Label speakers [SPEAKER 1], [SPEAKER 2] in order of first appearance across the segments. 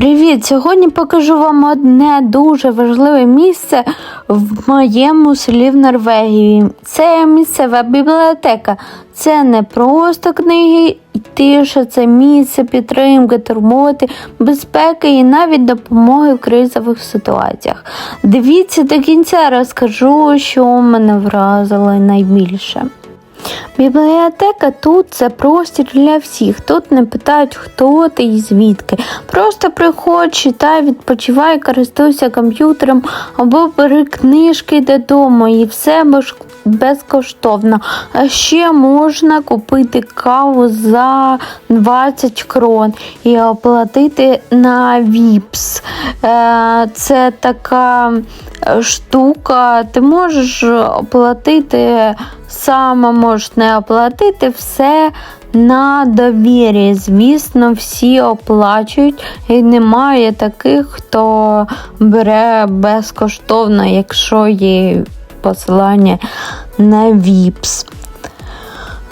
[SPEAKER 1] Привіт! Сьогодні покажу вам одне дуже важливе місце в моєму селі в Норвегії. Це місцева бібліотека. Це не просто книги і тиша, це місце підтримки, турботи, безпеки і навіть допомоги в кризових ситуаціях. Дивіться до кінця, розкажу, що мене вразило найбільше. Бібліотека тут це простір для всіх. Тут не питають, хто ти і звідки. Просто приходь, читай, відпочивай, користуйся комп'ютером або бери книжки додому і все безкоштовно. А ще можна купити каву за 20 крон і оплатити на VIPS. Е, Це така е, штука. Ти можеш оплатити саме, можеш не оплатити все на довірі. Звісно, всі оплачують, і немає таких, хто бере безкоштовно, якщо є посилання на VIPS.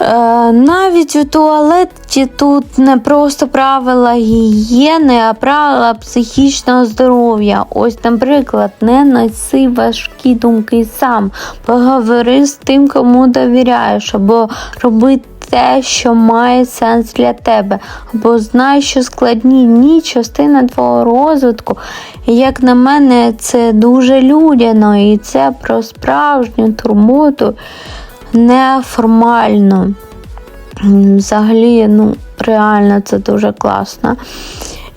[SPEAKER 1] Е, навіть у туалеті тут не просто правила гігієни, а правила психічного здоров'я. Ось, наприклад, не носи важкі думки сам. Поговори з тим, кому довіряєш, або роби те, що має сенс для тебе, або знай, що складні дні частина твого розвитку. Як на мене, це дуже людяно, і це про справжню турботу неформально. Взагалі, ну, реально це дуже класно.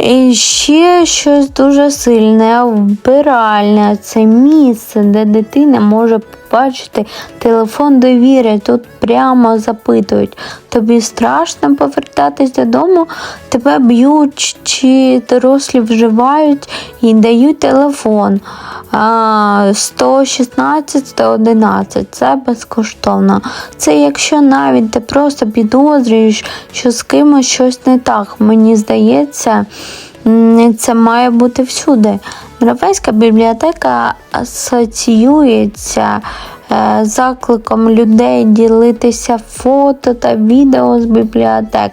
[SPEAKER 1] І ще щось дуже сильне, вбиральне. Це місце, де дитина може побачити телефон довіри. Тут прямо запитують, тобі страшно повертатись додому, тебе б'ють чи дорослі вживають і дають телефон. А, 116, 111 це безкоштовно. Це якщо навіть ти просто підозрюєш, що з кимось щось не так. Мені здається, це має бути всюди. Норвезька бібліотека асоціюється е, закликом людей ділитися фото та відео з бібліотек.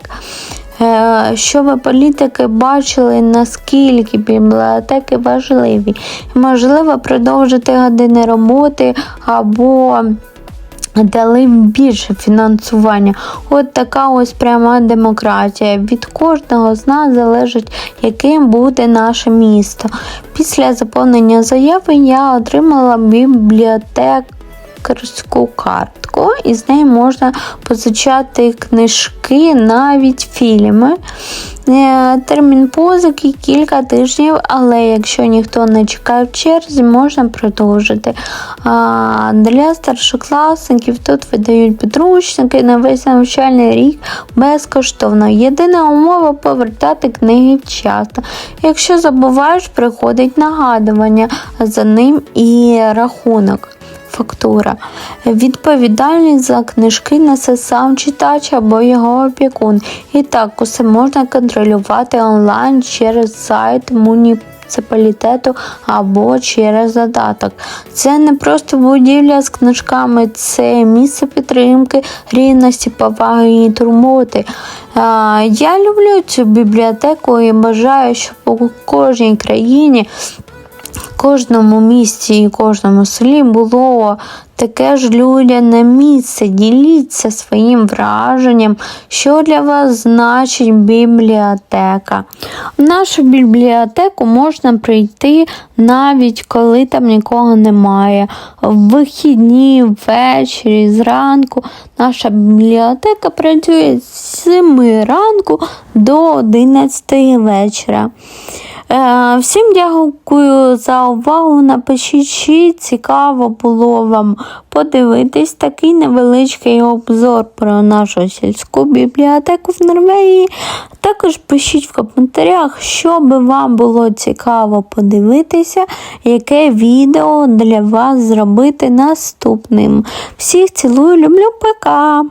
[SPEAKER 1] Е, Щоб політики бачили, наскільки бібліотеки важливі. Можливо, продовжити години роботи або дали більше фінансування. От така ось пряма демократія. Від кожного з нас залежить, яким буде наше місто. Після заповнення заяви я отримала бібліотекарську картку, і з неї можна позичати книжки, навіть фільми. Е, Термін позики кілька тижнів, але якщо ніхто не чекає в черзі, можна продовжити. А для старшокласників тут видають підручники на весь навчальний рік безкоштовно. Єдина умова повертати книги вчасно. Якщо забуваєш, приходить нагадування за ним і рахунок. Фактура. Відповідальність за книжки несе сам читач або його опікун. І так усе можна контролювати онлайн через сайт муніципалітету або через задаток. Це не просто будівля з книжками, це місце підтримки, рівності, поваги і турботи. Я люблю цю бібліотеку і бажаю, щоб у кожній країні кожному місті і кожному селі було таке ж людяне місце. Діліться своїм враженням, що для вас значить бібліотека. В нашу бібліотеку можна прийти навіть коли там нікого немає. В вихідні, ввечері, зранку. Наша бібліотека працює з 7 ранку до 11 вечора. Е, Всім дякую за увагу. Напишіть, чи цікаво було вам подивитись такий невеличкий обзор про нашу сільську бібліотеку в Норвегії. Також пишіть в коментарях, що би вам було цікаво подивитися, яке відео для вас зробити наступним. Всіх цілую, люблю, пока!